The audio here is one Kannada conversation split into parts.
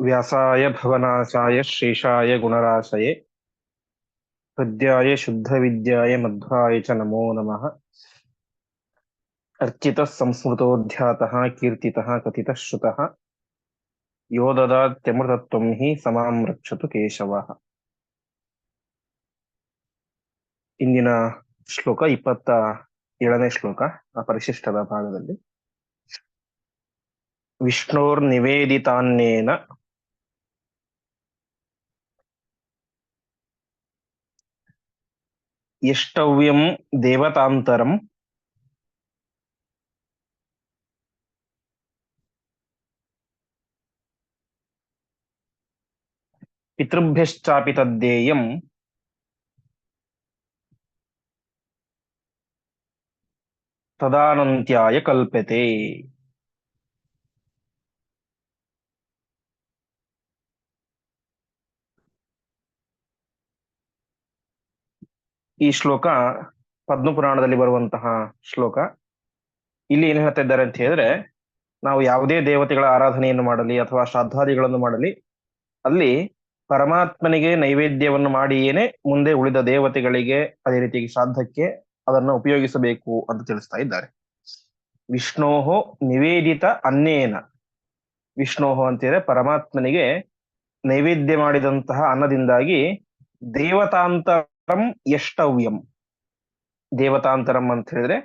व्यासाय भवनाशाय श्रीशाय गुणराशये हृद्याय शुद्धविद्याय मध्वाय च नमो नमः अर्चितः संस्मृतोऽध्यातः कीर्तितः कथितः श्रुतः यो ददात्यमृतत्वं हि समां रक्षतु ಕೇಶವಃ ಇಂದಿನ ಶ್ಲೋಕ ಇಪ್ಪತ್ತ ಏಳನೇ ಶ್ಲೋಕ ಆ ಪರಿಶಿಷ್ಟದ ಭಾಗದಲ್ಲಿ ವಿಷ್ಣೋರ್ನಿವೇದಿತಾನ್ನೇನ ಎಷ್ಟವ್ಯಂ ದೇವತಾಂತರಂ ಪಿತೃಭ್ಯಶ್ಚಾಪಿ ತದ್ದೇಯಂ ತದಾನಂತ್ಯಾಯ ಕಲ್ಪತೆ ಈ ಶ್ಲೋಕ ಪದ್ಮ ಪುರಾಣದಲ್ಲಿ ಬರುವಂತಹ ಶ್ಲೋಕ. ಇಲ್ಲಿ ಏನ್ ಹೇಳ್ತಾ ಇದ್ದಾರೆ ಅಂತ ಹೇಳಿದ್ರೆ, ನಾವು ಯಾವುದೇ ದೇವತೆಗಳ ಆರಾಧನೆಯನ್ನು ಮಾಡಲಿ ಅಥವಾ ಶ್ರಾದ್ದಾದಿಗಳನ್ನು ಮಾಡಲಿ, ಅಲ್ಲಿ ಪರಮಾತ್ಮನಿಗೆ ನೈವೇದ್ಯವನ್ನು ಮಾಡಿಯೇನೆ ಮುಂದೆ ಉಳಿದ ದೇವತೆಗಳಿಗೆ ಅದೇ ರೀತಿಯಾಗಿ ಶ್ರಾದ್ದಕ್ಕೆ ಅದನ್ನು ಉಪಯೋಗಿಸಬೇಕು ಅಂತ ತಿಳಿಸ್ತಾ ಇದ್ದಾರೆ. ವಿಷ್ಣೋಹೋ ನಿವೇದಿತ ಅನ್ನೇನ. ವಿಷ್ಣೋಹೋ ಅಂತಿದ್ರೆ ಪರಮಾತ್ಮನಿಗೆ ನೈವೇದ್ಯ ಮಾಡಿದಂತಹ ಅನ್ನದಿಂದಾಗಿ ದೇವತಾಂತರಂ ಎಷ್ಟವ್ಯಂ ದೇವತಾಂತರಂ ಅಂತ ಹೇಳಿದ್ರೆ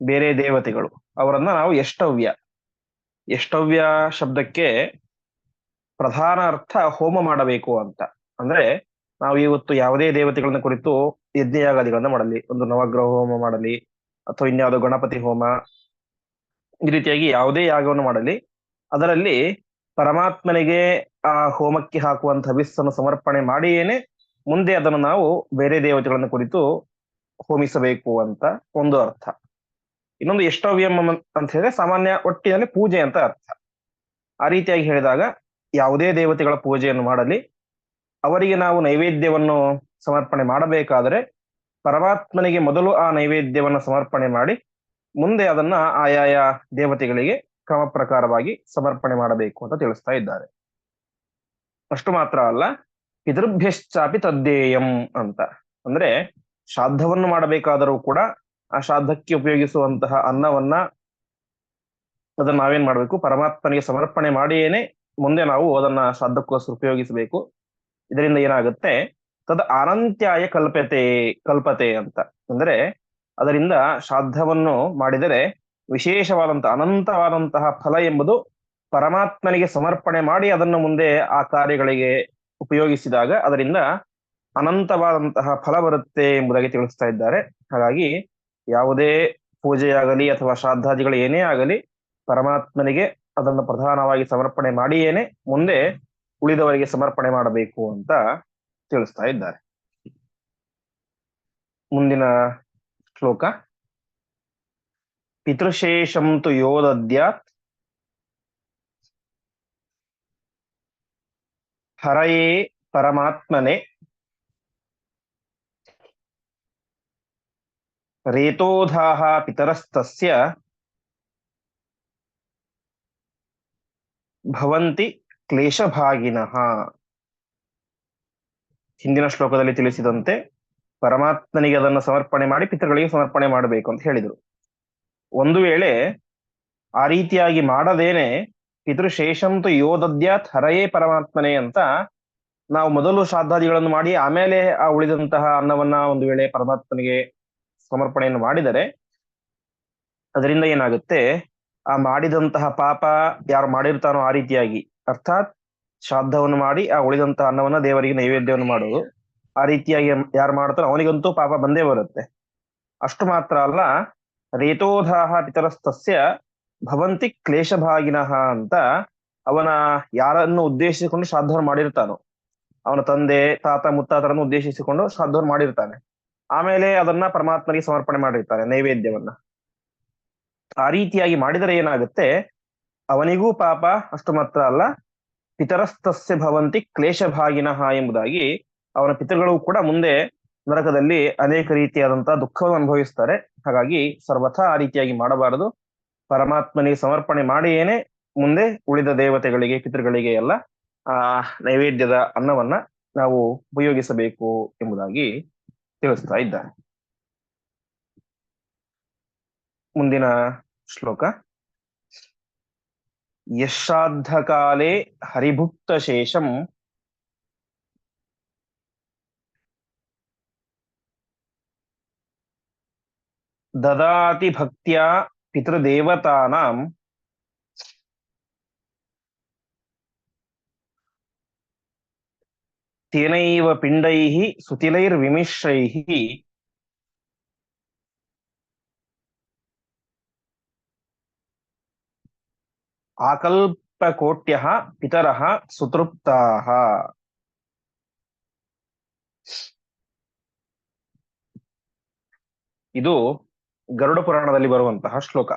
ಬೇರೆ ದೇವತೆಗಳು. ಅವರನ್ನ ನಾವು ಎಷ್ಟವ್ಯ ಎಷ್ಟವ್ಯ ಶಬ್ದಕ್ಕೆ ಪ್ರಧಾನ ಅರ್ಥ ಹೋಮ ಮಾಡಬೇಕು ಅಂತ. ಅಂದ್ರೆ ನಾವು ಇವತ್ತು ಯಾವುದೇ ದೇವತೆಗಳನ್ನ ಕುರಿತು ಯಜ್ಞಯಾಗಾದಿಗಳನ್ನ ಮಾಡಲಿ, ಒಂದು ನವಗ್ರಹ ಹೋಮ ಮಾಡಲಿ, ಅಥವಾ ಇನ್ಯಾವುದೋ ಗಣಪತಿ ಹೋಮ, ಈ ರೀತಿಯಾಗಿ ಯಾವುದೇ ಯಾಗವನ್ನು ಮಾಡಲಿ, ಅದರಲ್ಲಿ ಪರಮಾತ್ಮನಿಗೆ ಆ ಹೋಮಕ್ಕೆ ಹಾಕುವಂತಹ ಹವಿಸ್ಸನ್ನು ಸಮರ್ಪಣೆ ಮಾಡಿಯೇನೆ ಮುಂದೆ ಅದನ್ನು ನಾವು ಬೇರೆ ದೇವತೆಗಳನ್ನು ಕುರಿತು ಹೋಮಿಸಬೇಕು ಅಂತ ಒಂದು ಅರ್ಥ. ಇನ್ನೊಂದು ಎಷ್ಟವ್ಯಂ ಅಂತ ಹೇಳಿದ್ರೆ ಸಾಮಾನ್ಯ ಒಟ್ಟಿನಲ್ಲಿ ಪೂಜೆ ಅಂತ ಅರ್ಥ. ಆ ರೀತಿಯಾಗಿ ಹೇಳಿದಾಗ ಯಾವುದೇ ದೇವತೆಗಳ ಪೂಜೆಯನ್ನು ಮಾಡಲಿ, ಅವರಿಗೆ ನಾವು ನೈವೇದ್ಯವನ್ನು ಸಮರ್ಪಣೆ ಮಾಡಬೇಕಾದರೆ ಪರಮಾತ್ಮನಿಗೆ ಮೊದಲು ಆ ನೈವೇದ್ಯವನ್ನು ಸಮರ್ಪಣೆ ಮಾಡಿ, ಮುಂದೆ ಅದನ್ನ ಆಯಾಯ ದೇವತೆಗಳಿಗೆ ಕ್ರಮ ಪ್ರಕಾರವಾಗಿ ಸಮರ್ಪಣೆ ಮಾಡಬೇಕು ಅಂತ ತಿಳಿಸ್ತಾ ಇದ್ದಾರೆ. ಅಷ್ಟು ಮಾತ್ರ ಅಲ್ಲ ಪಿತೃಭ್ಯಶ್ಚಾಪಿ ತದ್ದೇಯಂ ಅಂತ. ಅಂದ್ರೆ ಶ್ರಾದ್ದವನ್ನು ಮಾಡಬೇಕಾದರೂ ಕೂಡ ಆ ಶ್ರಾದ್ದಕ್ಕೆ ಉಪಯೋಗಿಸುವಂತಹ ಅನ್ನವನ್ನ ಅದನ್ನ ನಾವೇನ್ ಮಾಡ್ಬೇಕು? ಪರಮಾತ್ಮನಿಗೆ ಸಮರ್ಪಣೆ ಮಾಡಿಯೇನೆ ಮುಂದೆ ನಾವು ಅದನ್ನ ಶ್ರಾದ್ದಕ್ಕೋಸ್ಕರ ಉಪಯೋಗಿಸಬೇಕು. ಇದರಿಂದ ಏನಾಗುತ್ತೆ? ತದ ಅನಂತ್ಯಾಯ ಕಲ್ಪತೆ ಕಲ್ಪತೆ ಅಂತ. ಅಂದ್ರೆ ಅದರಿಂದ ಶ್ರಾದ್ದವನ್ನು ಮಾಡಿದರೆ ವಿಶೇಷವಾದಂತಹ ಅನಂತವಾದಂತಹ ಫಲ ಎಂಬುದು ಪರಮಾತ್ಮನಿಗೆ ಸಮರ್ಪಣೆ ಮಾಡಿ ಅದನ್ನು ಮುಂದೆ ಆ ಕಾರ್ಯಗಳಿಗೆ ಉಪಯೋಗಿಸಿದಾಗ ಅದರಿಂದ ಅನಂತವಾದಂತಹ ಫಲ ಬರುತ್ತೆ ಎಂಬುದಾಗಿ ತಿಳಿಸ್ತಾ ಇದ್ದಾರೆ. ಹಾಗಾಗಿ ಯಾವುದೇ ಪೂಜೆಯಾಗಲಿ ಅಥವಾ ಶ್ರಾದ್ದಾದಿಗಳು ಏನೇ ಆಗಲಿ ಪರಮಾತ್ಮನಿಗೆ ಅದನ್ನು ಪ್ರಧಾನವಾಗಿ ಸಮರ್ಪಣೆ ಮಾಡಿಯೇನೆ ಮುಂದೆ ಉಳಿದವರಿಗೆ ಸಮರ್ಪಣೆ ಮಾಡಬೇಕು ಅಂತ ತಿಳಿಸ್ತಾ ಇದ್ದಾರೆ. ಮುಂದಿನ ಶ್ಲೋಕ. ಪಿತೃಶೇಷಂ ತು ಯೋದದ್ಯಾತ್ ಹರಯೇ ಪರಮಾತ್ಮನೆ. ರೇತೋಧಾಹ ಪಿತರಸ್ತಸ್ಯ ಭವಂತಿ ಕ್ಲೇಶಭಾಗಿನಃ. ಹಿಂದಿನ ಶ್ಲೋಕದಲ್ಲಿ ತಿಳಿಸಿದಂತೆ ಪರಮಾತ್ಮನಿಗೆ ಅದನ್ನು ಸಮರ್ಪಣೆ ಮಾಡಿ ಪಿತೃಗಳಿಗೆ ಸಮರ್ಪಣೆ ಮಾಡಬೇಕು ಅಂತ ಹೇಳಿದರು. ಒಂದು ವೇಳೆ ಆ ರೀತಿಯಾಗಿ ಮಾಡದೇನೆ ಪಿತೃಶೇಷಂತು ಯೋದದ್ಯಾತ್ ಹರಯೇ ಪರಮಾತ್ಮನೆ ಅಂತ ನಾವು ಮೊದಲು ಶ್ರಾದ್ದಾದಿಗಳನ್ನು ಮಾಡಿ ಆಮೇಲೆ ಆ ಉಳಿದಂತಹ ಅನ್ನವನ್ನ ಒಂದು ವೇಳೆ ಪರಮಾತ್ಮನಿಗೆ ಸಮರ್ಪಣೆಯನ್ನು ಮಾಡಿದರೆ ಅದರಿಂದ ಏನಾಗುತ್ತೆ? ಆ ಮಾಡಿದಂತಹ ಪಾಪ ಯಾರು ಮಾಡಿರ್ತಾನೋ ಆ ರೀತಿಯಾಗಿ, ಅರ್ಥಾತ್ ಶ್ರಾದ್ದವನ್ನು ಮಾಡಿ ಆ ಉಳಿದಂತಹ ಅನ್ನವನ್ನ ದೇವರಿಗೆ ನೈವೇದ್ಯವನ್ನು ಮಾಡೋದು. ಆ ರೀತಿಯಾಗಿ ಯಾರು ಮಾಡ್ತಾರೋ ಅವನಿಗಂತೂ ಪಾಪ ಬಂದೇ ಬರುತ್ತೆ. ಅಷ್ಟು ಮಾತ್ರ ಅಲ್ಲ, ರೇತೋಧಾಹ ಪಿತರಸ್ತಸ್ಯ ಭವಂತಿ ಕ್ಲೇಶಭಾಗಿನಃ ಅಂತ ಅವನ ಯಾರನ್ನು ಉದ್ದೇಶಿಸಿಕೊಂಡು ಶ್ರಾದ್ದವನ್ನು ಮಾಡಿರ್ತಾನೋ, ಅವನ ತಂದೆ, ತಾತ, ಮುತ್ತಾತರನ್ನು ಉದ್ದೇಶಿಸಿಕೊಂಡು ಶ್ರಾದ್ದವನ್ನು ಮಾಡಿರ್ತಾನೆ. ಆಮೇಲೆ ಅದನ್ನ ಪರಮಾತ್ಮನಿಗೆ ಸಮರ್ಪಣೆ ಮಾಡಿರ್ತಾನೆ ನೈವೇದ್ಯವನ್ನ. ಆ ರೀತಿಯಾಗಿ ಮಾಡಿದರೆ ಏನಾಗುತ್ತೆ? ಅವನಿಗೂ ಪಾಪ, ಅಷ್ಟು ಮಾತ್ರ ಅಲ್ಲ ಪಿತರಸ್ತಸ್ಯ ಭವಂತಿ ಕ್ಲೇಶಭಾಗಿನಃ ಎಂಬುದಾಗಿ ಅವನ ಪಿತೃಗಳು ಕೂಡ ಮುಂದೆ ನರಕದಲ್ಲಿ ಅನೇಕ ರೀತಿಯಾದಂತಹ ದುಃಖವನ್ನು ಅನುಭವಿಸ್ತಾರೆ. ಹಾಗಾಗಿ ಸರ್ವಥಾ ಆ ರೀತಿಯಾಗಿ ಮಾಡಬಾರದು. ಪರಮಾತ್ಮನಿಗೆ ಸಮರ್ಪಣೆ ಮಾಡಿಯೇನೆ ಮುಂದೆ ಉಳಿದ ದೇವತೆಗಳಿಗೆ, ಪಿತೃಗಳಿಗೆ ಎಲ್ಲ, ಆ, ನೈವೇದ್ಯದ ಅನ್ನವನ್ನ ನಾವು ಉಪಯೋಗಿಸಬೇಕು ಎಂಬುದಾಗಿ ತಿಳಿಸ್ತಾ ಇದ್ದಾರೆ. ಮುಂದಿನ ಶ್ಲೋಕ. ಯಶಾದ್ಧಕಾಲೇ ಹರಿಭುಕ್ತ ಶೇಷಂ ದದಾತಿ ಭಕ್ತ್ಯಾ ಪಿತೃದೇವತಾನಾಂ ತೇನೈವ ಪಿಂಡೈಃ ಸುತಿಲೈರ್ವಿಮಿಶ್ರೈಃ ಆಕಲ್ಪಕೋಟ್ಯಃ ಪಿತರಃ ಸುತೃಪ್ತಾಃ ಇದು ಗರುಡ ಪುರಾಣದಲ್ಲಿ ಬರುವಂತಹ ಶ್ಲೋಕ.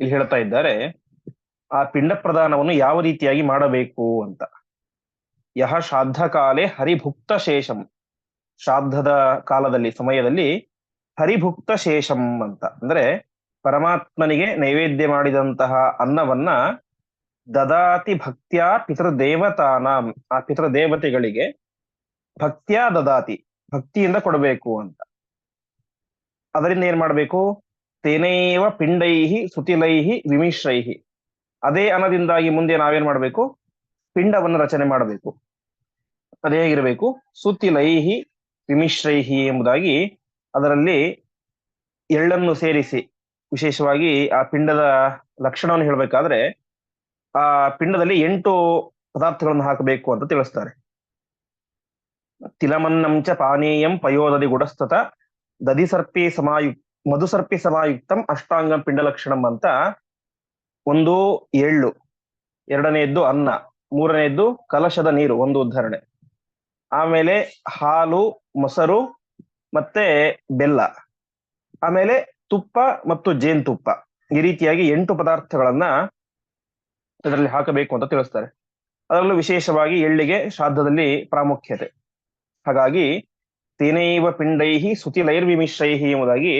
ಇಲ್ಲಿ ಹೇಳ್ತಾ ಇದ್ದಾರೆ, ಆ ಪಿಂಡ ಪ್ರದಾನವನ್ನು ಯಾವ ರೀತಿಯಾಗಿ ಮಾಡಬೇಕು ಅಂತ. ಯಹ ಶ್ರಾದ್ದ ಕಾಲೇ ಹರಿಭುಕ್ತ ಶೇಷಂ. ಶ್ರಾದ್ದದ ಕಾಲದಲ್ಲಿ, ಸಮಯದಲ್ಲಿ ಹರಿಭುಕ್ತ ಶೇಷಂ ಅಂತ. ಅಂದ್ರೆ ಪರಮಾತ್ಮನಿಗೆ ನೈವೇದ್ಯ ಮಾಡಿದಂತಹ ಅನ್ನವನ್ನ ದದಾತಿ ಭಕ್ತ್ಯಾ ಪಿತೃದೇವತಾನಾಂ. ಆ ಪಿತೃದೇವತೆಗಳಿಗೆ ಭಕ್ತ್ಯಾ ದದಾತಿ, ಭಕ್ತಿಯಿಂದ ಕೊಡಬೇಕು ಅಂತ. ಅದರಿಂದ ಏನ್ ಮಾಡ್ಬೇಕು? ತೇನೇವ ಪಿಂಡೈಹಿ ಸುತಿಲೈಹಿ ವಿಮಿಶ್ರೈಹಿ. ಅದೇ ಅನದಿಂದಾಗಿ ಮುಂದೆ ನಾವೇನ್ ಮಾಡ್ಬೇಕು? ಪಿಂಡವನ್ನು ರಚನೆ ಮಾಡಬೇಕು. ಅದೇ ಆಗಿರಬೇಕು ಸುತಿಲೈಹಿ ವಿಮಿಶ್ರೈಹಿ ಎಂಬುದಾಗಿ ಅದರಲ್ಲಿ ಎಳ್ಳನ್ನು ಸೇರಿಸಿ, ವಿಶೇಷವಾಗಿ ಆ ಪಿಂಡದ ಲಕ್ಷಣವನ್ನು ಹೇಳಬೇಕಾದ್ರೆ, ಆ ಪಿಂಡದಲ್ಲಿ ಎಂಟು ಪದಾರ್ಥಗಳನ್ನು ಹಾಕಬೇಕು ಅಂತ ತಿಳಿಸ್ತಾರೆ. ತಿಲಮನ್ನಂಚ ಪಾನೀಯಂ ಪಯೋದದಿ ಗುಡಸ್ತತ ದಧಿಸರ್ಪಿ ಸಮಾಯು ಮಧುಸರ್ಪಿ ಸಮಾಯುಕ್ತಂ ಅಷ್ಟಾಂಗಂ ಪಿಂಡ ಲಕ್ಷಣಂ ಅಂತ ಒಂದು ಎಳ್ಳು, ಎರಡನೆಯದ್ದು ಅನ್ನ, ಮೂರನೆಯದ್ದು ಕಲಶದ ನೀರು, ಒಂದು ಉದಾಹರಣೆ ಆಮೇಲೆ ಹಾಲು, ಮೊಸರು, ಮತ್ತೆ ಬೆಲ್ಲ. ಆಮೇಲೆ ತುಪ್ಪ ಮತ್ತು ಜೇನುತುಪ್ಪ. ಈ ರೀತಿಯಾಗಿ ಎಂಟು ಪದಾರ್ಥಗಳನ್ನ ಇದರಲ್ಲಿ ಹಾಕಬೇಕು ಅಂತ ತಿಳಿಸ್ತಾರೆ. ಅದರಲ್ಲೂ ವಿಶೇಷವಾಗಿ ಎಳ್ಳಿಗೆ ಶ್ರಾದ್ದದಲ್ಲಿ ಪ್ರಾಮುಖ್ಯತೆ. ಹಾಗಾಗಿ ತೇನೈವ ಪಿಂಡೈಹಿ ಸುತಿಲೈರ್ವಿಮಿಶ್ರೈಹಿ ಎಂಬುದಾಗಿ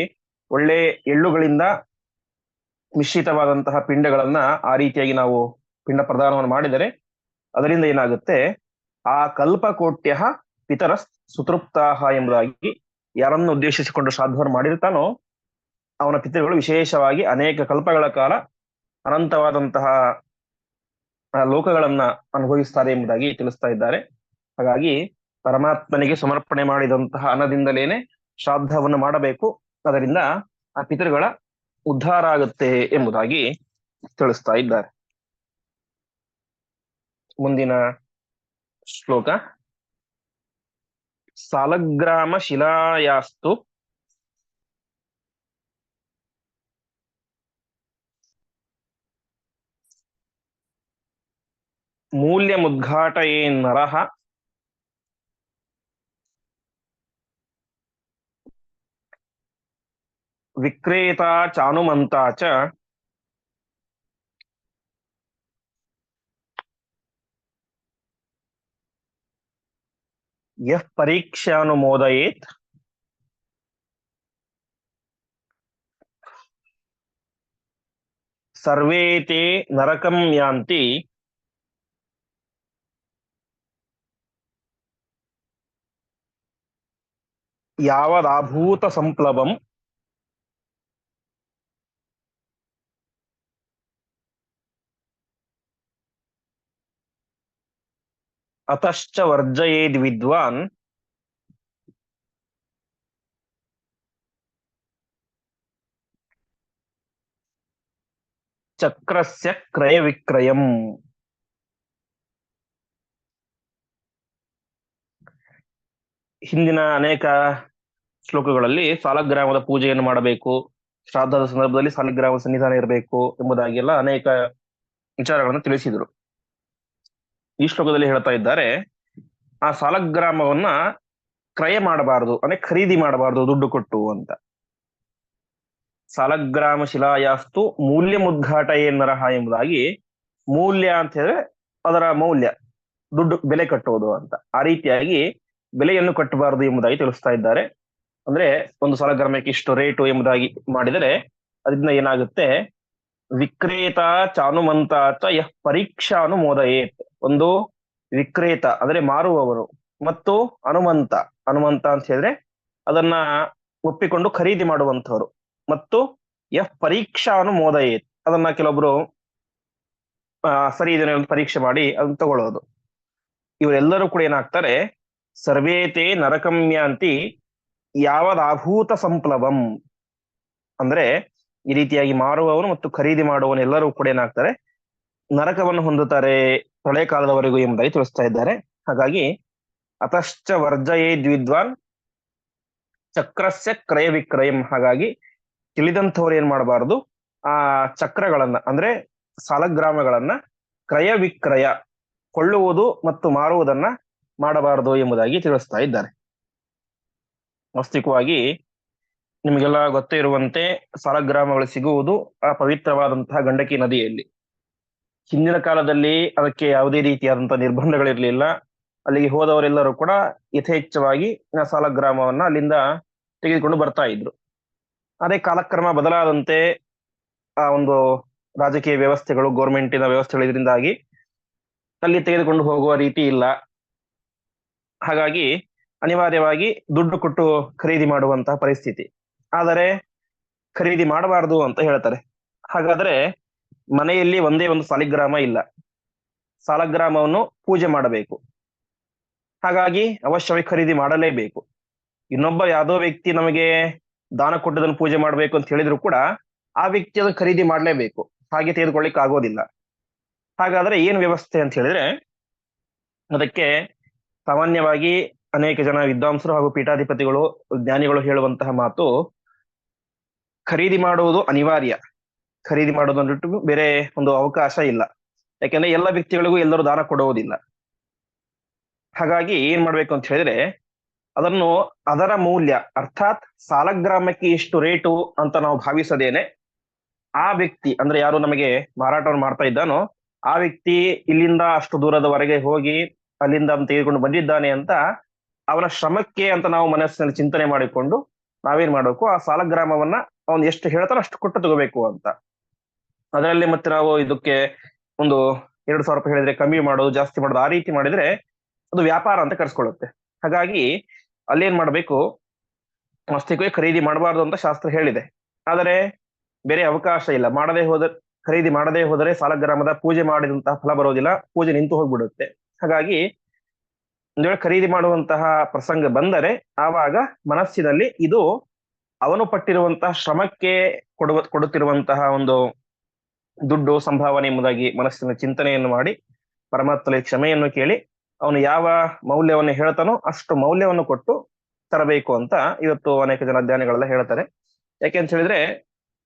ಒಳ್ಳೆ ಎಳ್ಳುಗಳಿಂದ ಮಿಶ್ರಿತವಾದಂತಹ ಪಿಂಡಗಳನ್ನ ಆ ರೀತಿಯಾಗಿ ನಾವು ಪಿಂಡ ಪ್ರದಾನವನ್ನು ಮಾಡಿದರೆ ಅದರಿಂದ ಏನಾಗುತ್ತೆ? ಆ ಕಲ್ಪಕೋಟ್ಯ ಪಿತರ ಸುತೃಪ್ತಾಹ ಎಂಬುದಾಗಿ ಯಾರನ್ನು ಉದ್ದೇಶಿಸಿಕೊಂಡು ಶ್ರಾದ್ದವನ್ನು ಮಾಡಿರ್ತಾನೋ ಅವನ ಪಿತೃಗಳು ವಿಶೇಷವಾಗಿ ಅನೇಕ ಕಲ್ಪಗಳ ಕಾಲ ಅನಂತವಾದಂತಹ ಲೋಕಗಳನ್ನ ಅನುಭವಿಸ್ತಾರೆ ಎಂಬುದಾಗಿ ತಿಳಿಸ್ತಾ ಇದ್ದಾರೆ. ಹಾಗಾಗಿ ಪರಮಾತ್ಮನಿಗೆ ಸಮರ್ಪಣೆ ಮಾಡಿದಂತಹ ಅನ್ನದಿಂದಲೇನೆ ಶ್ರಾದ್ದವನ್ನು ಮಾಡಬೇಕು. ಅದರಿಂದ ಆ ಪಿತೃಗಳ ಉದ್ಧಾರ ಆಗುತ್ತೆ ಎಂಬುದಾಗಿ ತಿಳಿಸ್ತಾ ಇದ್ದಾರೆ. ಮುಂದಿನ ಶ್ಲೋಕ. ಸಾಲಗ್ರಾಮ ಶಿಲಾಯಾಸ್ತು. ಮೂಲ್ಯಮುದ್ಘಾಟಯೇ ನರಃ. ವಿಕ್ರೇತಾ ಚಾನುಮಂತಾ ಚ ಯಃ ಪರೀಕ್ಷಾನುಮೋದಯೇತ್ ಸರ್ವೇ ತೇ ನರಕಂ ಯಾಂತಿ ಯಾವದಾಭೂತ ಸಂಪ್ಲವಂ ಅತಶ್ಚ ವರ್ಜಯೇದ್ ವಿದ್ವಾನ್. ಚಕ್ರಸ್ಯ ಕ್ರಯ ವಿಕ್ರಯಂ. ಹಿಂದಿನ ಅನೇಕ ಶ್ಲೋಕಗಳಲ್ಲಿ ಸಾಲಗ್ರಾಮದ ಪೂಜೆಯನ್ನು ಮಾಡಬೇಕು, ಶ್ರಾದ್ದದ ಸಂದರ್ಭದಲ್ಲಿ ಸಾಲಗ್ರಾಮ ಸನ್ನಿಧಾನ ಇರಬೇಕು ಎಂಬುದಾಗಿ ಎಲ್ಲ ಅನೇಕ ವಿಚಾರಗಳನ್ನು ತಿಳಿಸಿದರು. ಈ ಶ್ಲೋಕದಲ್ಲಿ ಹೇಳ್ತಾ ಇದ್ದಾರೆ, ಆ ಸಾಲಗ್ರಾಮವನ್ನ ಕ್ರಯ ಮಾಡಬಾರದು, ಅಂದ್ರೆ ಖರೀದಿ ಮಾಡಬಾರದು, ದುಡ್ಡು ಕೊಟ್ಟು ಅಂತ. ಸಾಲಗ್ರಾಮ ಶಿಲಾಯಾಸ್ತು ಮೌಲ್ಯ ಮುದ್ಘಾಟ ನರಹ ಎಂಬುದಾಗಿ ಮೂಲ್ಯ ಅಂತ ಹೇಳಿದ್ರೆ ಅದರ ಮೌಲ್ಯ, ದುಡ್ಡು ಬೆಲೆ ಕಟ್ಟುವುದು ಅಂತ. ಆ ರೀತಿಯಾಗಿ ಬೆಲೆಯನ್ನು ಕಟ್ಟಬಾರದು ಎಂಬುದಾಗಿ ತಿಳಿಸ್ತಾ ಇದ್ದಾರೆ. ಅಂದ್ರೆ ಒಂದು ಸಾಲಗ್ರಾಮಕ್ಕೆ ಇಷ್ಟು ರೇಟು ಎಂಬುದಾಗಿ ಮಾಡಿದರೆ, ಅದರಿಂದ ಏನಾಗುತ್ತೆ? ವಿಕ್ರೇತ ಚಾನುಮಂತ ಚ ಯಹ್ ಪರೀಕ್ಷಾನು ಒಂದು ವಿಕ್ರೇತ, ಅಂದ್ರೆ ಮಾರುವವರು. ಮತ್ತು ಹನುಮಂತ. ಹನುಮಂತ ಅಂತ ಹೇಳಿದ್ರೆ ಅದನ್ನ ಒಪ್ಪಿಕೊಂಡು ಖರೀದಿ ಮಾಡುವಂತವರು ಮತ್ತು ಯಹ್ ಪರೀಕ್ಷಾನು ಅದನ್ನ ಕೆಲವೊಬ್ರು ಸರಿ ಇದನ್ನ ಒಂದು ಪರೀಕ್ಷೆ ಮಾಡಿ ಅದನ್ನ ತಗೊಳ್ಳೋದು. ಇವರೆಲ್ಲರೂ ಕೂಡ ಏನಾಗ್ತಾರೆ, ಸರ್ವೇತೆ ನರಕಮ್ಯಾಂತಿ ಯಾವದಾಭೂತ ಸಂಪ್ಲವಂ ಅಂದ್ರೆ ಈ ರೀತಿಯಾಗಿ ಮಾರುವವನು ಮತ್ತು ಖರೀದಿ ಮಾಡುವವನು ಎಲ್ಲರೂ ಕೂಡ ಏನಾಗ್ತಾರೆ, ನರಕವನ್ನು ಹೊಂದುತ್ತಾರೆ ಪ್ರಳಯ ಕಾಲದವರೆಗೂ ಎಂಬುದಾಗಿ ತಿಳಿಸ್ತಾ ಇದ್ದಾರೆ. ಹಾಗಾಗಿ ಅತಶ್ಚ ವರ್ಜಯೇ ದ್ವಿದ್ವಾನ್ ಚಕ್ರಸ್ಯ ಕ್ರಯ ವಿಕ್ರಯಂ. ಹಾಗಾಗಿ ತಿಳಿದಂಥವ್ರು ಏನ್ ಮಾಡಬಾರದು, ಆ ಚಕ್ರಗಳನ್ನ, ಅಂದ್ರೆ ಸಾಲಗ್ರಾಮಗಳನ್ನ ಕ್ರಯ ವಿಕ್ರಯ ಕೊಳ್ಳುವುದು ಮತ್ತು ಮಾರುವುದನ್ನ ಮಾಡಬಾರದು ಎಂಬುದಾಗಿ ತಿಳಿಸ್ತಾ ಇದ್ದಾರೆ. ವಾಸ್ತವಿಕವಾಗಿ ನಿಮಗೆಲ್ಲ ಗೊತ್ತೇ ಇರುವಂತೆ ಸಾಲಗ್ರಾಮಗಳು ಸಿಗುವುದು ಆ ಪವಿತ್ರವಾದಂತಹ ಗಂಡಕಿ ನದಿಯಲ್ಲಿ. ಹಿಂದಿನ ಕಾಲದಲ್ಲಿ ಅದಕ್ಕೆ ಯಾವುದೇ ರೀತಿಯಾದಂತಹ ನಿರ್ಬಂಧಗಳಿರಲಿಲ್ಲ. ಅಲ್ಲಿಗೆ ಹೋದವರೆಲ್ಲರೂ ಕೂಡ ಯಥೇಚ್ಛವಾಗಿ ಸಾಲಗ್ರಾಮವನ್ನ ಅಲ್ಲಿಂದ ತೆಗೆದುಕೊಂಡು ಬರ್ತಾ ಇದ್ರು. ಅದೇ ಕಾಲಕ್ರಮ ಬದಲಾದಂತೆ ಆ ಒಂದು ರಾಜಕೀಯ ವ್ಯವಸ್ಥೆಗಳು, ಗೌರ್ಮೆಂಟಿನ ವ್ಯವಸ್ಥೆಗಳು ಇದರಿಂದಾಗಿ ಅಲ್ಲಿ ತೆಗೆದುಕೊಂಡು ಹೋಗುವ ರೀತಿ ಇಲ್ಲ. ಹಾಗಾಗಿ ಅನಿವಾರ್ಯವಾಗಿ ದುಡ್ಡು ಕೊಟ್ಟು ಖರೀದಿ ಮಾಡುವಂತಹ ಪರಿಸ್ಥಿತಿ. ಆದರೆ ಖರೀದಿ ಮಾಡಬಾರದು ಅಂತ ಹೇಳ್ತಾರೆ. ಹಾಗಾದ್ರೆ ಮನೆಯಲ್ಲಿ ಒಂದೇ ಒಂದು ಸಾಲಿಗ್ರಾಮ ಇಲ್ಲ. ಸಾಲಗ್ರಾಮವನ್ನು ಪೂಜೆ ಮಾಡಬೇಕು. ಹಾಗಾಗಿ ಅವಶ್ಯವಾಗಿ ಖರೀದಿ ಮಾಡಲೇಬೇಕು. ಇನ್ನೊಬ್ಬ ಯಾವುದೋ ವ್ಯಕ್ತಿ ನಮಗೆ ದಾನ ಕೊಟ್ಟದನ್ನು ಪೂಜೆ ಮಾಡಬೇಕು ಅಂತ ಹೇಳಿದ್ರು ಕೂಡ ಆ ವ್ಯಕ್ತಿ ಅದನ್ನು ಖರೀದಿ ಮಾಡಲೇಬೇಕು. ಹಾಗೆ ತೆಗೆದುಕೊಳ್ಳಿಕ್ ಆಗೋದಿಲ್ಲ. ಹಾಗಾದ್ರೆ ಏನ್ ವ್ಯವಸ್ಥೆ ಅಂತ ಹೇಳಿದ್ರೆ ಅದಕ್ಕೆ ಸಾಮಾನ್ಯವಾಗಿ ಅನೇಕ ಜನ ವಿದ್ವಾಂಸರು ಹಾಗೂ ಪೀಠಾಧಿಪತಿಗಳು, ಜ್ಞಾನಿಗಳು ಹೇಳುವಂತಹ ಮಾತು ಖರೀದಿ ಮಾಡುವುದು ಅನಿವಾರ್ಯ. ಖರೀದಿ ಮಾಡೋದು ಬಿಟ್ಟು ಬೇರೆ ಒಂದು ಅವಕಾಶ ಇಲ್ಲ. ಯಾಕೆಂದ್ರೆ ಎಲ್ಲ ವ್ಯಕ್ತಿಗಳಿಗೂ ಎಲ್ಲರೂ ದಾನ ಕೊಡುವುದಿಲ್ಲ. ಹಾಗಾಗಿ ಏನ್ ಮಾಡ್ಬೇಕು ಅಂತ ಹೇಳಿದ್ರೆ, ಅದನ್ನು ಅದರ ಮೌಲ್ಯ, ಅರ್ಥಾತ್ ಸಾಲಗ್ರಾಮಕ್ಕೆ ಎಷ್ಟು ರೇಟು ಅಂತ ನಾವು ಭಾವಿಸದೇನೆ, ಆ ವ್ಯಕ್ತಿ, ಅಂದ್ರೆ ಯಾರು ನಮಗೆ ಮಾರಾಟವನ್ನು ಮಾಡ್ತಾ ಇದ್ದಾನೋ, ಆ ವ್ಯಕ್ತಿ ಇಲ್ಲಿಂದ ಅಷ್ಟು ದೂರದವರೆಗೆ ಹೋಗಿ ಅಲ್ಲಿಂದ ತೆಗೆದುಕೊಂಡು ಬಂದಿದ್ದಾನೆ ಅಂತ ಅವನ ಶ್ರಮಕ್ಕೆ ಅಂತ ನಾವು ಮನಸ್ಸಿನಲ್ಲಿ ಚಿಂತನೆ ಮಾಡಿಕೊಂಡು ನಾವೇನ್ ಮಾಡಬೇಕು? ಆ ಸಾಲಗ್ರಾಮವನ್ನ ಅವನು ಎಷ್ಟು ಹೇಳ್ತಾರೋ ಅಷ್ಟು ಕೊಟ್ಟು ತಗೋಬೇಕು ಅಂತ. ಅದರಲ್ಲಿ ಮತ್ತೆ ನಾವು ಇದಕ್ಕೆ ಒಂದು ಎರಡು ಸಾವಿರ ರೂಪಾಯಿ ಹೇಳಿದ್ರೆ ಕಮ್ಮಿ ಮಾಡೋದು, ಜಾಸ್ತಿ ಮಾಡೋದು, ಆ ರೀತಿ ಮಾಡಿದ್ರೆ ಅದು ವ್ಯಾಪಾರ ಅಂತ ಕರೆಸ್ಕೊಳ್ಳುತ್ತೆ. ಹಾಗಾಗಿ ಅಲ್ಲೇನ್ ಮಾಡಬೇಕು? ವಾಸ್ತವಿಕವಾಗಿ ಖರೀದಿ ಮಾಡಬಾರ್ದು ಅಂತ ಶಾಸ್ತ್ರ ಹೇಳಿದೆ. ಆದರೆ ಬೇರೆ ಅವಕಾಶ ಇಲ್ಲ. ಮಾಡದೆ ಹೋದ, ಖರೀದಿ ಮಾಡದೆ ಹೋದರೆ ಸಾಲಗ್ರಾಮದ ಪೂಜೆ ಮಾಡಿದಂತಹ ಫಲ ಬರೋದಿಲ್ಲ. ಪೂಜೆ ನಿಂತು ಹೋಗ್ಬಿಡುತ್ತೆ. ಹಾಗಾಗಿ ಒಂದು ವೇಳೆ ಖರೀದಿ ಮಾಡುವಂತಹ ಪ್ರಸಂಗ ಬಂದರೆ ಆವಾಗ ಮನಸ್ಸಿನಲ್ಲಿ ಇದು ಅವನು ಪಟ್ಟಿರುವಂತಹ ಶ್ರಮಕ್ಕೆ ಕೊಡುವ, ಕೊಡುತ್ತಿರುವಂತಹ ಒಂದು ದುಡ್ಡು, ಸಂಭಾವನೆ ಎಂಬುದಾಗಿ ಮನಸ್ಸಿನ ಚಿಂತನೆಯನ್ನು ಮಾಡಿ ಪರಮಾತ್ಮನಲ್ಲಿ ಕ್ಷಮೆಯನ್ನು ಕೇಳಿ, ಅವನು ಯಾವ ಮೌಲ್ಯವನ್ನು ಹೇಳ್ತಾನೋ ಅಷ್ಟು ಮೌಲ್ಯವನ್ನು ಕೊಟ್ಟು ತರಬೇಕು ಅಂತ ಇವತ್ತು ಅನೇಕ ಜನ ಜ್ಞಾನಿಗಳೆಲ್ಲ ಹೇಳ್ತಾರೆ. ಯಾಕೆ ಅಂತ ಹೇಳಿದ್ರೆ,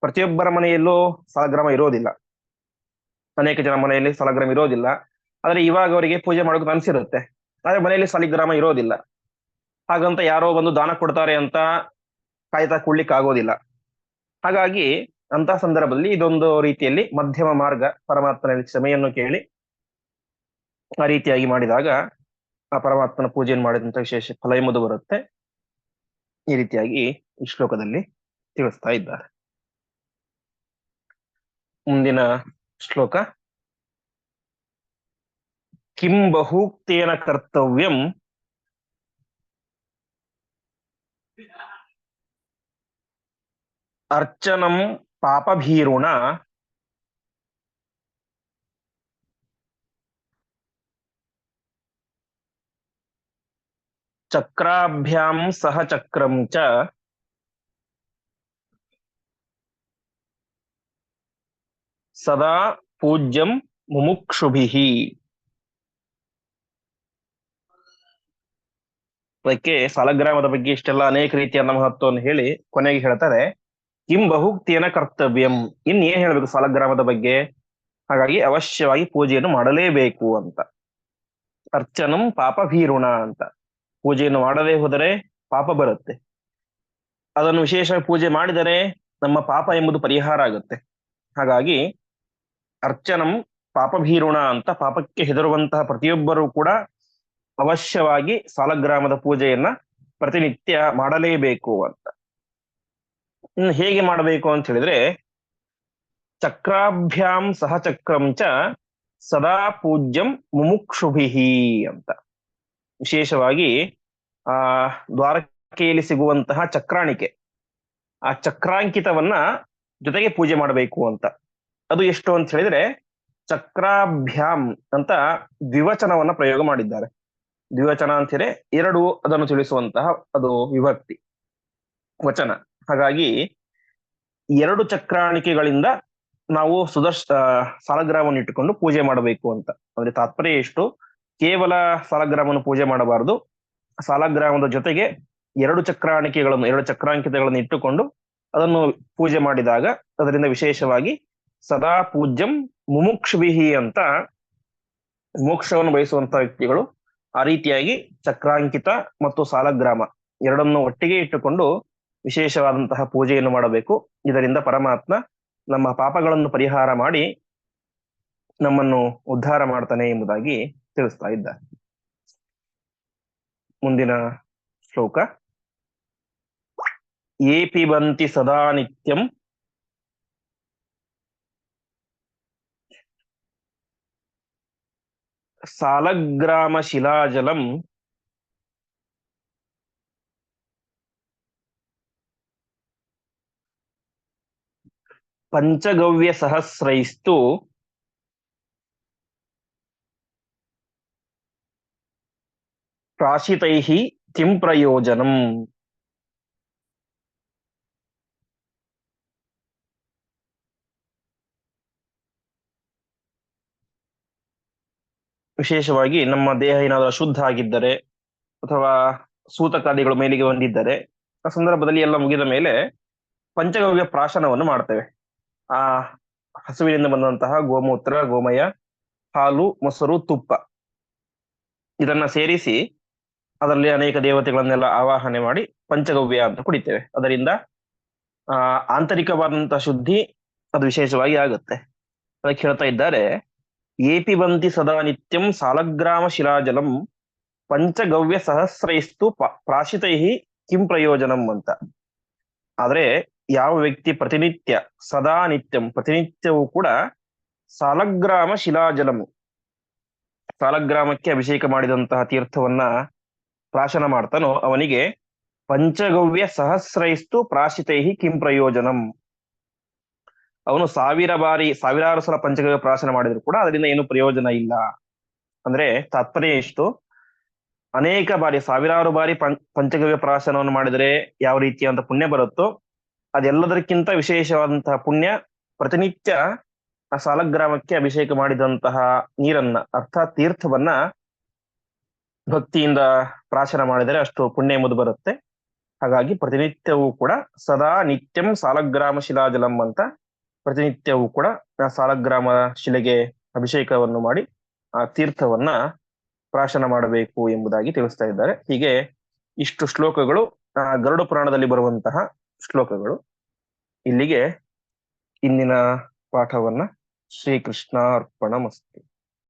ಪ್ರತಿಯೊಬ್ಬರ ಮನೆಯಲ್ಲೂ ಸಾಲಗ್ರಾಮ ಇರೋದಿಲ್ಲ. ಅನೇಕ ಜನ ಮನೆಯಲ್ಲಿ ಸಾಲಗ್ರಾಮ ಇರೋದಿಲ್ಲ. ಆದ್ರೆ ಇವಾಗ ಅವರಿಗೆ ಪೂಜೆ ಮಾಡೋಕೆ ಅನ್ಸಿರುತ್ತೆ ಆದ್ರೆ ಮನೆಯಲ್ಲಿ ಸಾಲಿಗ್ರಾಮ ಇರೋದಿಲ್ಲ. ಹಾಗಂತ ಯಾರೋ ಬಂದು ದಾನ ಕೊಡ್ತಾರೆ ಅಂತ ಕಾಯ್ತಾ ಕೂಡ್ಲಿಕ್ಕೆ ಆಗೋದಿಲ್ಲ ಹಾಗಾಗಿ ಅಂತ ಸಂದರ್ಭದಲ್ಲಿ ಇದೊಂದು ರೀತಿಯಲ್ಲಿ ಮಧ್ಯಮ ಮಾರ್ಗ ಪರಮಾತ್ಮನ ಕ್ಷಮೆಯನ್ನು ಕೇಳಿ ಆ ರೀತಿಯಾಗಿ ಮಾಡಿದಾಗ ಆ ಪರಮಾತ್ಮನ ಪೂಜೆಯನ್ನು ಮಾಡಿದಂತ ವಿಶೇಷ ಫಲ ಎಂಬುದು ಬರುತ್ತೆ. ಈ ರೀತಿಯಾಗಿ ಈ ಶ್ಲೋಕದಲ್ಲಿ ತಿಳಿಸ್ತಾ ಇದ್ದಾರೆ. ಮುಂದಿನ ಶ್ಲೋಕ. ಕಿಂ ಬಹುಕ್ತೇನ ಕರ್ತವ್ಯಂ. ಅರ್ಚನಂ ಪಾಪಭೀರುಣ. ಚಕ್ರಾಭ್ಯಾಂ ಸಹ ಚಕ್ರಂ ಚ. ಸದಾ ಪೂಜ್ಯಂ ಮುಮುಕ್ಷುಭಿಃ. ಅದಕ್ಕೆ ಸಾಲಗ್ರಾಮದ ಬಗ್ಗೆ ಇಷ್ಟೆಲ್ಲ ಅನೇಕ ರೀತಿಯ ಮಹತ್ವವನ್ನು ಹೇಳಿ ಕೊನೆಗೆ ಹೇಳ್ತಾರೆ. ಕಿಂ ಬಹುಕ್ತಿಯನ ಕರ್ತವ್ಯಂ. ಇನ್ ಏನ್ ಹೇಳ್ಬೇಕು ಸಾಲಗ್ರಾಮದ ಬಗ್ಗೆ? ಹಾಗಾಗಿ ಅವಶ್ಯವಾಗಿ ಪೂಜೆಯನ್ನು ಮಾಡಲೇಬೇಕು ಅಂತ. ಅರ್ಚನಂ ಪಾಪ ಭೀರುಣ ಅಂತ. ಪೂಜೆಯನ್ನು ಮಾಡದೇ ಹೋದರೆ ಪಾಪ ಬರುತ್ತೆ. ಅದನ್ನು ವಿಶೇಷ ಪೂಜೆ ಮಾಡಿದರೆ ನಮ್ಮ ಪಾಪ ಎಂಬುದು ಪರಿಹಾರ ಆಗುತ್ತೆ. ಹಾಗಾಗಿ ಅರ್ಚನಂ ಪಾಪಭೀರುಣ ಅಂತ ಪಾಪಕ್ಕೆ ಹೆದರುವಂತಹ ಪ್ರತಿಯೊಬ್ಬರೂ ಕೂಡ ಅವಶ್ಯವಾಗಿ ಸಾಲಗ್ರಾಮದ ಪೂಜೆಯನ್ನ ಪ್ರತಿನಿತ್ಯ ಮಾಡಲೇಬೇಕು ಅಂತ. ಹೇಗೆ ಮಾಡಬೇಕು ಅಂತ ಹೇಳಿದ್ರೆ, ಚಕ್ರಾಭ್ಯಾಂ ಸಹ ಚಕ್ರಂ ಚ ಸದಾ ಪೂಜ್ಯಂ ಮುಮುಕ್ಷುಭಿಹಿ ಅಂತ. ವಿಶೇಷವಾಗಿ, ಆ, ದ್ವಾರಕೆಯಲ್ಲಿ ಸಿಗುವಂತಹ ಚಕ್ರಾಣಿಕೆ, ಆ ಚಕ್ರಾಂಕಿತವನ್ನ ಜೊತೆಗೆ ಪೂಜೆ ಮಾಡಬೇಕು ಅಂತ. ಅದು ಎಷ್ಟು ಅಂತ ಹೇಳಿದ್ರೆ, ಚಕ್ರಾಭ್ಯಾಂ ಅಂತ ದ್ವಿವಚನವನ್ನ ಪ್ರಯೋಗ ಮಾಡಿದ್ದಾರೆ. ದ್ವಿವಚನ ಅಂತ ಹೇಳಿದ್ರೆ ಎರಡು ಅದನ್ನು ತಿಳಿಸುವಂತಹ ಅದು ವಿಭಕ್ತಿ, ವಚನ. ಹಾಗಾಗಿ ಎರಡು ಚಕ್ರಾಣಿಕೆಗಳಿಂದ ನಾವು ಸುದರ್ಶ ಸಾಲಗ್ರಾಮವನ್ನು ಇಟ್ಟುಕೊಂಡು ಪೂಜೆ ಮಾಡಬೇಕು ಅಂತ. ಅಂದ್ರೆ ತಾತ್ಪರ್ಯ ಎಷ್ಟು? ಕೇವಲ ಸಾಲಗ್ರಾಮವನ್ನು ಪೂಜೆ ಮಾಡಬಾರದು. ಸಾಲಗ್ರಾಮದ ಜೊತೆಗೆ ಎರಡು ಚಕ್ರಾಣಿಕೆಗಳನ್ನು, ಎರಡು ಚಕ್ರಾಂಕಿತಗಳನ್ನು ಇಟ್ಟುಕೊಂಡು ಅದನ್ನು ಪೂಜೆ ಮಾಡಿದಾಗ ಅದರಿಂದ ವಿಶೇಷವಾಗಿ ಸದಾ ಪೂಜ್ಯಂ ಮುಮುಕ್ಷುಭಿಹಿ ಅಂತ ಮೋಕ್ಷವನ್ನು ಬಯಸುವಂತಹ ವ್ಯಕ್ತಿಗಳು ಆ ರೀತಿಯಾಗಿ ಚಕ್ರಾಂಕಿತ ಮತ್ತು ಸಾಲಗ್ರಾಮ ಎರಡನ್ನು ಒಟ್ಟಿಗೆ ಇಟ್ಟುಕೊಂಡು ವಿಶೇಷವಾದಂತಹ ಪೂಜೆಯನ್ನು ಮಾಡಬೇಕು. ಇದರಿಂದ ಪರಮಾತ್ಮ ನಮ್ಮ ಪಾಪಗಳನ್ನು ಪರಿಹಾರ ಮಾಡಿ ನಮ್ಮನ್ನು ಉದ್ಧಾರ ಮಾಡ್ತಾನೆ ಎಂಬುದಾಗಿ ತಿಳಿಸ್ತಾ ಇದ್ದಾರೆ. ಮುಂದಿನ ಶ್ಲೋಕ. ಏ ಪಿಬಂತಿ ಸದಾ ನಿತ್ಯಂ. ಸಾಲಗ್ರಾಮ ಶಿಲಾಜಲಂ. ಪಂಚಗವ್ಯ ಸಹಸ್ರೈಸ್ತು ಪ್ರಾಶಿತೈಹಿ ಕಿಂ ಪ್ರಯೋಜನಂ. ವಿಶೇಷವಾಗಿ ನಮ್ಮ ದೇಹ ಏನಾದರೂ ಅಶುದ್ಧ ಆಗಿದ್ದರೆ ಅಥವಾ ಸೂತಕಾದಿಗಳು ಮೇಲಿಗೆ ಬಂದಿದ್ದರೆ, ಆ ಸಂದರ್ಭದಲ್ಲಿ ಎಲ್ಲ ಮುಗಿದ ಮೇಲೆ ಪಂಚಗವ್ಯ ಪ್ರಾಶನವನ್ನು ಮಾಡ್ತೇವೆ. ಆ ಹಸುವಿನಿಂದ ಬಂದಂತಹ ಗೋಮೂತ್ರ, ಗೋಮಯ, ಹಾಲು, ಮೊಸರು, ತುಪ್ಪ. ಇದನ್ನ ಸೇರಿಸಿ ಅದರಲ್ಲಿ ಅನೇಕ ದೇವತೆಗಳನ್ನೆಲ್ಲ ಆವಾಹನೆ ಮಾಡಿ ಪಂಚಗವ್ಯ ಅಂತ ಕುಡಿತೇವೆ. ಅದರಿಂದ, ಆ, ಆಂತರಿಕವಾದಂತಹ ಶುದ್ಧಿ ಅದು ವಿಶೇಷವಾಗಿ ಆಗುತ್ತೆ. ಅದಕ್ಕೆ ಹೇಳ್ತಾ ಇದ್ದಾರೆ, ಏಪಿ ಬಂತಿ ಸದಾ ನಿತ್ಯಂ ಸಾಲಗ್ರಾಮ ಶಿಲಾಜಲಂ ಪಂಚಗವ್ಯ ಸಹಸ್ರೈಸ್ತು ಪ್ರಾಶಿತೈ ಕಿಂ ಪ್ರಯೋಜನಂ ಅಂತ. ಆದ್ರೆ ಯಾವ ವ್ಯಕ್ತಿ ಪ್ರತಿನಿತ್ಯ, ಸದಾ ನಿತ್ಯಂ, ಪ್ರತಿನಿತ್ಯವೂ ಕೂಡ ಸಾಲಗ್ರಾಮ ಶಿಲಾಜಲಂ. ಸಾಲಗ್ರಾಮಕ್ಕೆ ಅಭಿಷೇಕ ಮಾಡಿದಂತಹ ತೀರ್ಥವನ್ನ ಪ್ರಾಶನ ಮಾಡ್ತಾನೋ, ಅವನಿಗೆ ಪಂಚಗವ್ಯ ಸಹಸ್ರೈಸ್ತು ಪ್ರಾಶಿತೈ ಕಿಂ ಪ್ರಯೋಜನಂ. ಅವನು ಸಾವಿರ ಬಾರಿ, ಸಾವಿರಾರು ಸಲ ಪಂಚಗವ್ಯ ಪ್ರಾಶನ ಮಾಡಿದ್ರು ಕೂಡ ಅದರಿಂದ ಏನು ಪ್ರಯೋಜನ ಇಲ್ಲ. ಅಂದ್ರೆ ತಾತ್ಪರ್ಯ ಎಷ್ಟು? ಅನೇಕ ಬಾರಿ, ಸಾವಿರಾರು ಬಾರಿ ಪಂಚಗವ್ಯ ಪ್ರಾಶನವನ್ನು ಮಾಡಿದರೆ ಯಾವ ಅಂತ ಪುಣ್ಯ ಬರುತ್ತೋ ಅದೆಲ್ಲದಕ್ಕಿಂತ ವಿಶೇಷವಾದಂತಹ ಪುಣ್ಯ ಪ್ರತಿನಿತ್ಯ ಆ ಸಾಲಗ್ರಾಮಕ್ಕೆ ಅಭಿಷೇಕ ಮಾಡಿದಂತಹ ನೀರನ್ನ, ಅರ್ಥಾತ್ ತೀರ್ಥವನ್ನ ಭಕ್ತಿಯಿಂದ ಪ್ರಾಶನ ಮಾಡಿದರೆ ಅಷ್ಟು ಪುಣ್ಯ ಎಂಬುದು ಬರುತ್ತೆ. ಹಾಗಾಗಿ ಪ್ರತಿನಿತ್ಯವೂ ಕೂಡ ಸದಾ ನಿತ್ಯಂ ಸಾಲಗ್ರಾಮ ಶಿಲಾಜಲಂ ಅಂತ ಪ್ರತಿನಿತ್ಯವೂ ಕೂಡ ಆ ಸಾಲಗ್ರಾಮ ಶಿಲೆಗೆ ಅಭಿಷೇಕವನ್ನು ಮಾಡಿ ಆ ತೀರ್ಥವನ್ನ ಪ್ರಾಶನ ಮಾಡಬೇಕು ಎಂಬುದಾಗಿ ತಿಳಿಸ್ತಾ ಇದ್ದಾರೆ. ಹೀಗೆ ಇಷ್ಟು ಶ್ಲೋಕಗಳು ಗರುಡ ಪುರಾಣದಲ್ಲಿ ಬರುವಂತಹ ಶ್ಲೋಕಗಳು. ಇಲ್ಲಿಗೆ ಇಂದಿನ ಪಾಠವನ್ನ ಶ್ರೀಕೃಷ್ಣಾರ್ಪಣ ಮಸ್ತಿ